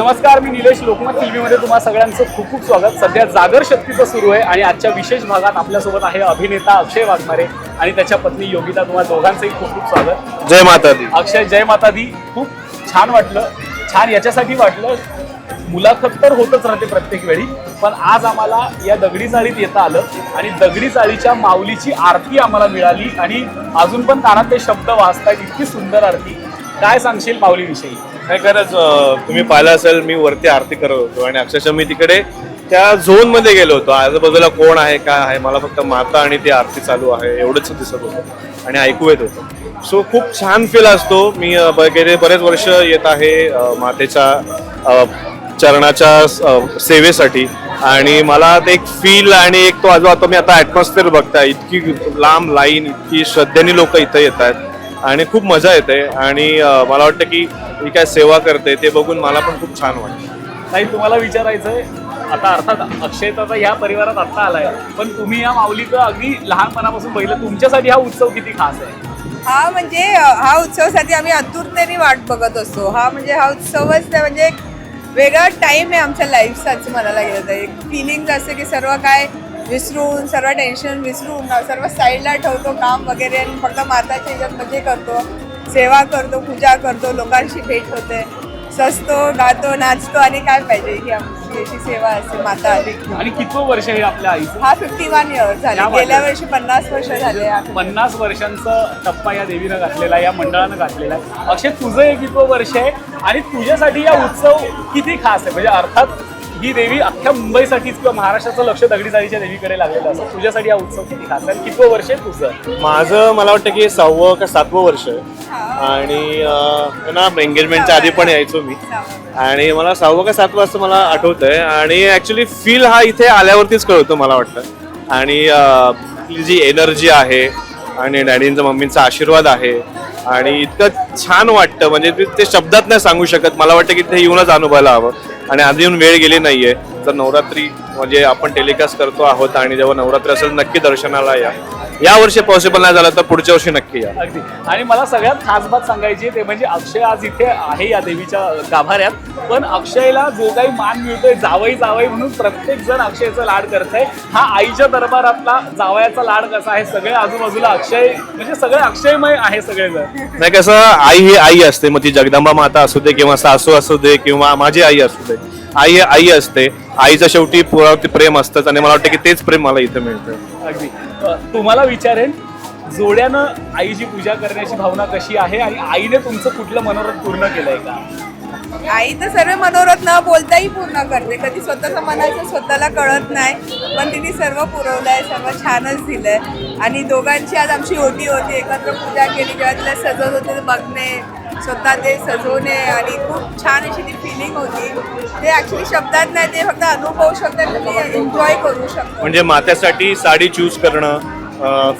नमस्कार मी निलेश लोकमत टीव्हीमध्ये तुम्हा सगळ्यांचं खूप खूप स्वागत. सध्या जागर शक्तीचं सुरू आहे आणि आजच्या विशेष भागात आपल्यासोबत आहे अभिनेता अक्षय वाघमारे आणि त्याच्या पत्नी योगिता तुम्हा दोघांचंही खूप खूप स्वागत. जय माता दी अक्षय जय माता दी खूप छान वाटलं. छान याच्यासाठी वाटलं. मुलाखत तर होतच राहते प्रत्येक वेळी पण आज आम्हाला या दगडी चाळीत येता आलं आणि दगडी चाळीच्या माऊलीची आरती आम्हाला मिळाली आणि अजून पण कानात ते शब्द वाचतायत इतकी सुंदर आरती. काय सांगशील माऊलीविषयी नाही खरंच तुम्ही पाहिलं असेल मी वरती आरती करत होतो आणि अक्षरशः मी तिकडे त्या झोनमध्ये गेलो होतो. आजूबाजूला कोण आहे काय आहे मला फक्त माता आणि ती आरती चालू आहे एवढंच दिसत होतं आणि ऐकू येत होतं. सो खूप छान फील असतो. मी गेले बरेच वर्ष येत आहे मातेच्या चरणाच्या सेवेसाठी आणि मला ते एक फील आणि एक तो आजू आता मी आता ऍटमॉस्फिअर बघताय इतकी लांब लाईन इतकी श्रद्धेने लोक इथं येत आहेत आणि खूप मजा येते आणि मला वाटतं की ही काय सेवा करते ते बघून मला पण खूप छान वाटतं. नाही तुम्हाला विचारायचंय आता अर्थात अक्षय तर आता या परिवारात आत्ता आलाय पण तुम्ही या माऊलीचं अगदी लहानपणापासून पहिलं तुमच्यासाठी हा उत्सव किती खास आहे? हा म्हणजे हा उत्सवासाठी आम्ही आतुरतेने वाट बघत असतो. हा म्हणजे हा उत्सवच ते म्हणजे एक वेगळा टाइम आहे आमच्या लाईफचा असं म्हणायला गेलं तर. एक फिलिंग असते की सर्व काय विसरून सर्व टेन्शन विसरून सर्व साईडला ठेवतो काम वगैरे आणि फक्त माताच्या ह्याच्यात मजे करतो. सेवा करतो पूजा करतो लोकांशी भेट होते. सजतो गातो नाचतो आणि काय पाहिजे ही आमची अशी सेवा असते माता. आणि कितवं वर्ष हे आपल्या आईचं? हा फिफ्टी वन इयर झाले गेल्या. वर्षी पन्नास वर्ष झाले हा पन्नास वर्षांचा टप्पा या देवीनं घातलेला आहे या मंडळानं घातलेला आहे. अक्षय तुझं हे कितवं वर्ष आहे? आणि तुझ्यासाठी हा उत्सव किती खास आहे? म्हणजे अर्थात ही देवी अख्ख्या मुंबईसाठीच किंवा महाराष्ट्राचं लक्ष दगडी चाळीच्या देवीकडे लागलेलं असं तुझ्यासाठी हा उत्सव किती खास? आणि कितवं वर्ष आहे तुझं? माझं मला वाटतं की सहावं का सातवं वर्ष आहे. आणि अं, ना एंगेजमेंटच्या आधी पण यायचो मी. आणि मला सहावं का सातवं असं मला आठवत आहे आणि ऍक्च्युली फील हा इथे आल्यावरतीच कळतो मला वाटतं. आणि अं, आपली जी एनर्जी आहे आणि डॅडींचा मम्मींचा आशीर्वाद आहे. आणि इतकं छान वाटतं. म्हणजे ते- ते शब्दात नाही सांगू शकत. मला वाटतं की ते येऊनच अनुभवायला हवं. आणि अजून वेळ गेली नाहीये. तर नवरात्री म्हणजे आपण टेलिकास्ट करतो आहोत आणि जेव्हा नवरात्री असेल नक्की दर्शनाला या. या वर्षी पॉसिबल नाही झालं तर पुढच्या वर्षी नक्की या. अगदी. आणि मला सगळ्यात खास बात सांगायची आहे ते म्हणजे अक्षय आज इथे आहे या देवीच्या गाभाऱ्यात. पण अक्षयला जो काही मान मिळतोय जावई जावई म्हणून प्रत्येक जण अक्षयचा लाड करतंय. हा आईच्या दरबारातला जावयाचा लाड कसा आहे सगळे आजूबाजूला अक्षय म्हणजे सगळे अक्षयमय आहे सगळेजण. नाही कसं आई ही आई असते. मग ती जगदंबा माता असू दे किंवा सासू असू दे किंवा माझी आई असू दे. आई ही आई असते. आईचं शेवटी पुरावरती प्रेम असतंच आणि मला वाटतं की तेच प्रेम मला इथे मिळतं. अगदी. तुम्हाला विचारेन जोड्यानं आईची पूजा करण्याची भावना कशी आहे आणि आईने तुमचं कुठलं मनोरथ पूर्ण केलंय का? आई तर सर्व मनोरथ न बोलताही पूर्ण करते. कधी स्वतःचं मनाचं स्वतःला कळत नाही पण तिने सर्व पुरवलंय सर्व छानच दिलंय. आणि दोघांची आज आमची ओटी होती. एकत्र पूजा केली जेव्हा तिला सजवत होते बघणे स्वतः ते सजवणे आणि खूप छान अशी ती फिलिंग होती. ते ऍक्च्युली शब्दात नाही ते फक्त अनुभवू शकतात तुम्ही एन्जॉय करू शकता. म्हणजे मात्यासाठी साडी चूज करणं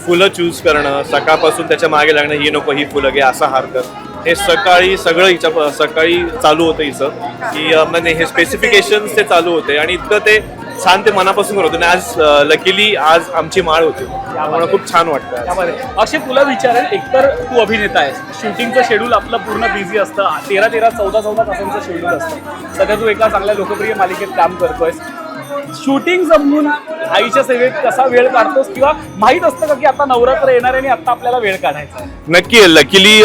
फुलं चूज करणं सकाळपासून त्याच्यामागे लागणं ही नको ही फुलं घे असा हार कर. हे सकाळी सगळं हिच्या सकाळी चालू होतं हिचं. की म्हणजे हे स्पेसिफिकेशन ते चालू होते आणि इतकं ते छान ते मनापासून करत होते आज लकीली आज आमची माळ होती. त्यामुळे खूप छान वाटतं त्यामध्ये अक्षय तुला विचारेल एकतर तू अभिनेता आहेस. शूटिंगचं शेड्यूल आपलं पूर्ण बिझी असतं. तेरा तेरा चौदा चौदा तासांचं शेड्यूल असतं. सध्या तू एका चांगल्या लोकप्रिय मालिकेत काम करतोयस. शूटिंग जमून आईच्या सेवेत कसा वेळ काढतोस किंवा माहीत असतं का की आता नवरात्र येणार आहे आणि आता आपल्याला वेळ काढायचा? नक्की लकीली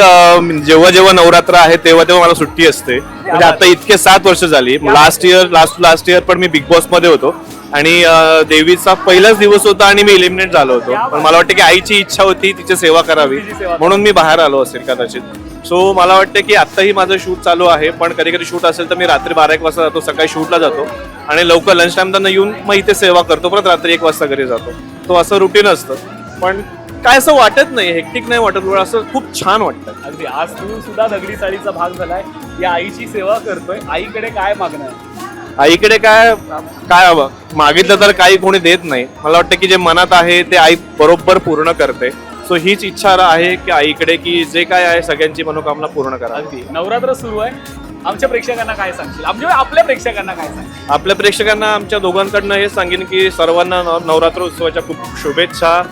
जेव्हा जेव्हा नवरात्र आहे तेव्हा तेव्हा मला सुट्टी असते. म्हणजे आता इतके सात वर्ष झाली. Last year last last year पण मी बिग बॉसमध्ये होतो. आणि देवीचा पहिलाच दिवस होता आणि मी इलिमिनेट झालो होतो. पण मला वाटतं की आईची इच्छा होती तिची सेवा करावी. म्हणून मी बाहेर आलो असेल कदाचित. सो मला वाटतं की आत्ताही माझं शूट चालू आहे. पण कधी कधी शूट असेल तर मी रात्री बारा एक वाजता जातो सकाळी शूटला जातो. आणि लवकर लंच टाइम त्यांना येऊन मग इथे सेवा करतो. परत रात्री एक वाजता घरी जातो. तो असं रुटीन असतं. पण काय असं वाटत नाही हेक्टिक नाही वाटत असं खूप छान वाटतं. अगदी. आज तू सुद्धा दगडी चाळीचा भाग झालाय. या आईची सेवा करतोय. आईकडे काय मागणं आहे आईकडे काय काय हवं? मागितलं तर काही कोणी देत नाही. मला वाटतं की जे मनात आहे ते आई बरोबर पूर्ण करते. सो हीच इच्छा आहे की आईकडे की जे काय आहे सगळ्यांची मनोकामना पूर्ण करा अगदी. नवरात्र सुरू आहे. आमच्या प्रेक्षकांना काय सांगशील? आमच्या आपल्या प्रेक्षकांना काय सांगशील? आपल्या प्रेक्षकांना आमच्या दोघांकडनं हे सांगेन की सर्वांना नव- नवरात्र उत्सवाच्या खूप शुभेच्छा.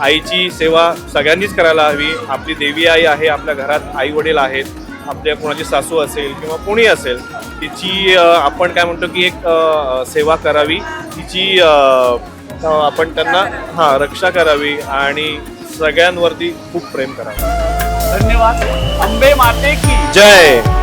आईची सेवा सगळ्यांनीच करायला हवी. आपली देवी आई आहे आपल्या घरात आई वडील आहेत. आपल्या कोणाची सासू असेल किंवा कोणी असेल तिची अ, आपण काय म्हणतो की एक अ, सेवा करावी. तिची अ, अ, आपण त्यांना हा रक्षा करावी आणि सगळ्यांवरती खूप प्रेम करावं. धन्यवाद. अंबे माते की. जय.